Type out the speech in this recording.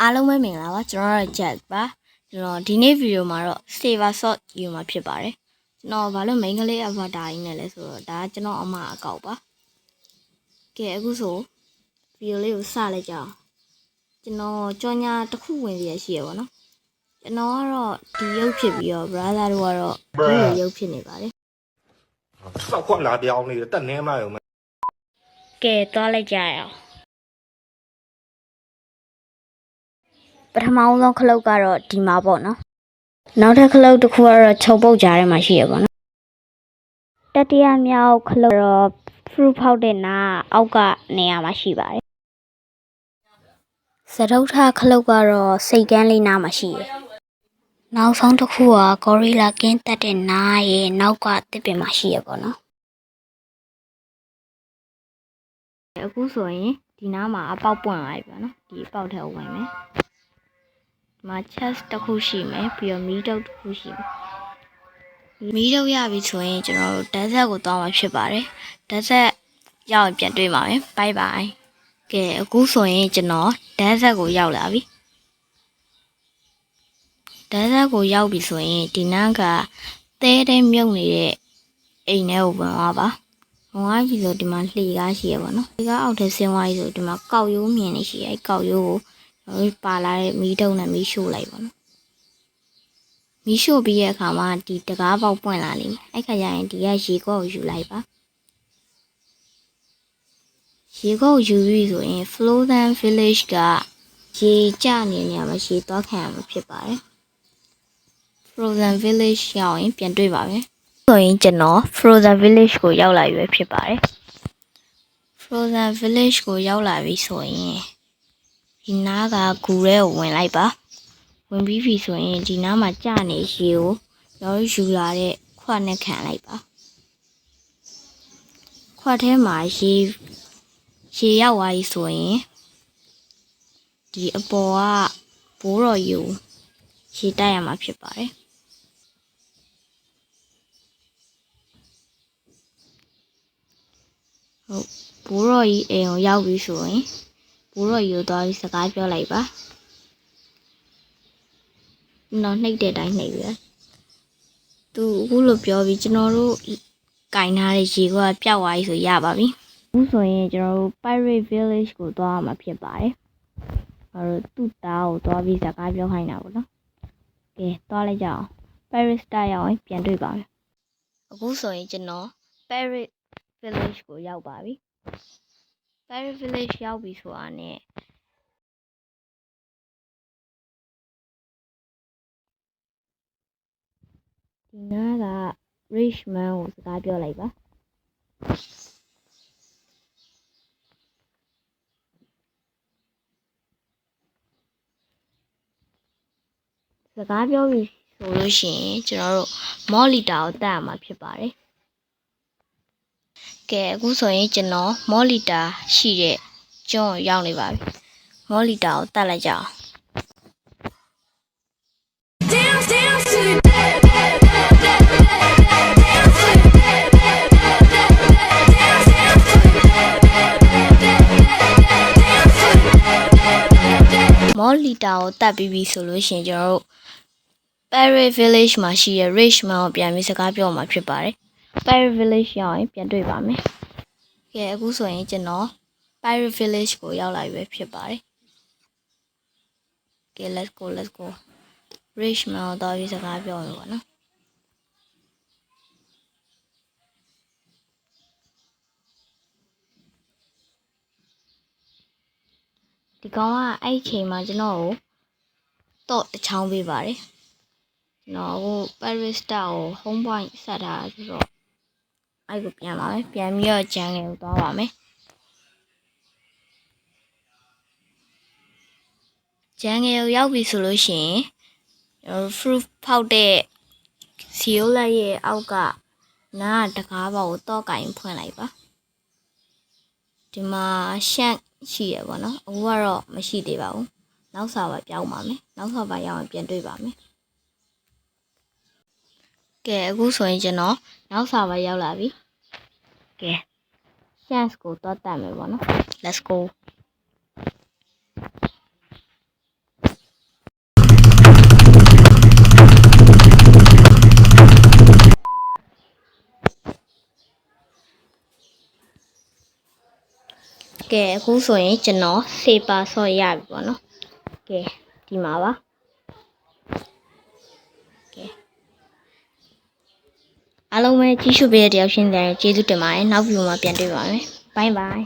အားလုံးပဲမင်္ဂလာပါကျွန်တော်ရ Jack ပါကျွန်တော်ဒီနေ့ဗီဒီယိုမှာတော့ Saver Shot ယူမှာဖြစ်ပါတယ်ကျွန်တော်ဘာလို့ main ကလေး avatar ရင်းနဲ့လဲဆိုတော့ဒါကကျွန်တော်အမအကောက်ပါကဲအခုဆိုဗီဒီယိုလေးကိုစလိုက်ကြအောင်ကျွန်တော်ကြောညာတစ်ခုဝင်ရရှိရပါတော့ကျွန်တော်ကတော့ဒီရုပ်ဖြစ်ပြီးတော့ brother တို့ကတော့ဒီရုပ်ဖြစ်နေပါတယ်ဆောက်ခွက်လာပြောင်းနေတယ်တက်နေမှရောကဲသွားလိုက်ကြရအောင် ထမဆုံးခလုတ်ကတော့ဒီမှာပေါ့နော်နောက်ထပ်ခလုတ်တစ်ခုကတော့ခြုံပုတ်ကြားထဲမှာရှိရပါတော့တတိယမြောက်ခလုတ်တော့ fruit ဖောက်တဲ့နားအောက်ကနေရာမှာရှိပါတယ်စတုထခလုတ်ကတော့စိတ်ကန်းလေးနားမှာရှိရယ်နောက်ဆုံးတစ်ခုက gorilla ကင်းတက်တဲ့နားရဲ့နောက်ကတစ်ပင်မှာရှိရပေါ့နော်အခုဆိုရင်ဒီနားမှာအပေါက်ပွင့်လာပြီပေါ့နော်ဒီအပေါက်ထဲကိုဝင်မယ်ဒီ မှာ chest တစ်ခုရှိမယ်ပြီးတော့မီးတုပ်တစ်ခုရှိမယ်မီးတုပ်ရပြီဆိုရင်ကျွန်တော်တို့ဓာတ်ဆက်ကိုသွားမှာဖြစ်ပါတယ်ဓာတ်ဆက်ရောက်ရင်ပြန်တွေ့ပါမယ်ဘိုင်ဘိုင်ကဲအခုဆိုရင်ကျွန်တော်ဓာတ်ဆက်ကိုရောက်လာပြီဓာတ်ဆက်ကိုရောက်ပြီဆိုရင်ဒီနားကသဲတဲ့မြုပ်နေတဲ့အိမ်ထဲကိုဝင်သွားပါ။ဝင်သွားပြီဆိုဒီမှာလှေကားရှိရပါတော့။လှေကားအောက်ထဲဆင်းသွားပြီဆိုဒီမှာကောက်ရိုးမြင်နေရှိရ။အဲကောက်ရိုးကို ကျွန်တော်တို့ပါလာတဲ့မီးတုံးနဲ့မီးရှို့လိုက်ပါတော့။မီးရှို့ပြီးရဲ့အခါမှာဒီတကားပေါက်ပွင့်လာလိမ့်မယ်။အဲ့ခါကျရင်ဒီကရေကောက်ကိုယူလိုက်ပါ။ရေကောက်ကိုယူပြီဆိုရင် Floating Village ကရေကျနေနေရမှာရေသွားခံရမှာဖြစ်ပါတယ်။ Frozen Village ရောက်ရင်ပြန်တွေ့ပါမယ်။ဆိုရင်ကျွန်တော် Frozen Village ကိုရောက်လာပြီပဲဖြစ်ပါတယ်။ Frozen Village ကိုရောက်လာပြီဆိုရင် ဒီနားကဂူထဲကိုဝင်လိုက်ပါ။ဝင်ပြီးပြီဆိုရင်ဒီနားမှာကြာနေရေကိုရောယူလာတဲ့ခွက်နဲ့ခံလိုက်ပါ။ခွက်ထဲမှာရေရေရောက်သွားပြီဆိုရင်ဒီအပေါ်ကဘိုးတော်ယူရေတိုက်ရမှာဖြစ်ပါတယ်။ဘိုးတော်ကြီးအိမ်ကိုရောက်ပြီဆိုရင် ဘိုးတော်ကြီးကိုသွားပြီးစကားပြောလိုက်ပါတော့နှိပ်တဲ့အတိုင်းနှိပ်ပြီသူအခုလိုပြောပြီးကျွန်တော်တို့ကင်ထားတဲ့ရေကပျောက်သွားပြီဆိုရပါပြီအခုဆိုရင်ကျွန်တော်တို့ Pirate Village ကိုသွားရမှာဖြစ်ပါတယ်ဘာလို့သူ့သားကိုသွားပြီးစကားပြောခိုင်းတာပေါ့နော်ကဲသွားလိုက်ကြအောင် Pirate Star ရောက်ရင်ပြန်တွေ့ပါမယ်အခုဆိုရင်ကျွန်တော် Pirate Village ကိုရောက်ပါပြီ Pirate Village ရောက်ပြီဆိုတာနဲ့ဒီနားက Richman ကိုစကားပြောလိုက်ပါစကားပြောပြီဆိုလို့ရှိရင်ကျွန်တော်တို့မော်လီတာကိုတက်ရမှာဖြစ်ပါတယ် ကဲအခုဆိုရင်ကျွန်တော်မော်လီတာရှိတဲ့ကျွန်းကိုရောက်နေပါပြီမော်လီတာကိုတက်လိုက်ကြအောင် Dance, dance to the dead, dead, dead, dead, dead, dead, dance to the dead, dead, dead, dead, dead, dance, dance to the dead, dead, dead, dead, dead, dance to the dead, dead, dead, dead. မော်လီတာကိုတက်ပြီးပြီဆိုလို့ရှိရင်ကျွန်တော်တို့ Parrot Village မှာရှိတဲ့ Richmond ကိုပြန်ပြီးစကားပြောမှာဖြစ်ပါတယ် Parrot Village ရောက်ရင်ပြန်တွေ့ပါမယ်ကဲအခုဆိုရင်ကျွန်တော် Parrot Village ကိုရောက်လာပြီပဲဖြစ်ပါတယ်ကဲ let's go let's go Richmond ကိုတော့ပြီးစကားပြောမယ်ပေါ့နော်ဒီကောင်ကအဲ့ဒီချိန်မှာကျွန်တော်ကိုတော့တစ်ချောင်းပေးပါတယ်ကျွန်တော်ဟို Parista ကို home point ဆက်ထားတာဆိုတော့ အဲ့ကိုပြန်ပါမယ်ပြန်ပြီးတော့ဂျန်ငယ်ကိုသွားပါမယ်ဂျန်ငယ်ကိုရောက်ပြီဆိုလို့ရှိရင်ကျွန်တော် fruit ဖောက်တဲ့စီယိုလက်ရဲ့အောက်ကနားတကားပေါက်ကိုတော့ကင်ဖွင့်လိုက်ပါဒီမှာရှန့်ရှိရပါတော့အခုကတော့မရှိသေးပါဘူးနောက်စာပါပြောင်းပါမယ်နောက်စာပါရောက်ရင်ပြန်တွေ့ပါမယ် ကဲအခုဆိုရင်ကျွန်တော်နောက်စာပဲရောက်လာပြီကဲ chance ကိုတော့တက်မယ်ပေါ့နော် let's go ကဲအခုဆိုရင်ကျွန်တော် saber ဆော့ရပြီပေါ့နော်ကဲဒီမှာပါ အားလုံးပဲကြီးစုပေးတဲ့တယောက်ရှင်းတယ်ကျေးဇူးတင်ပါတယ်နောက်ဗီဒီယိုမှာပြန်တွေ့ပါမယ်ဘိုင်ဘိုင်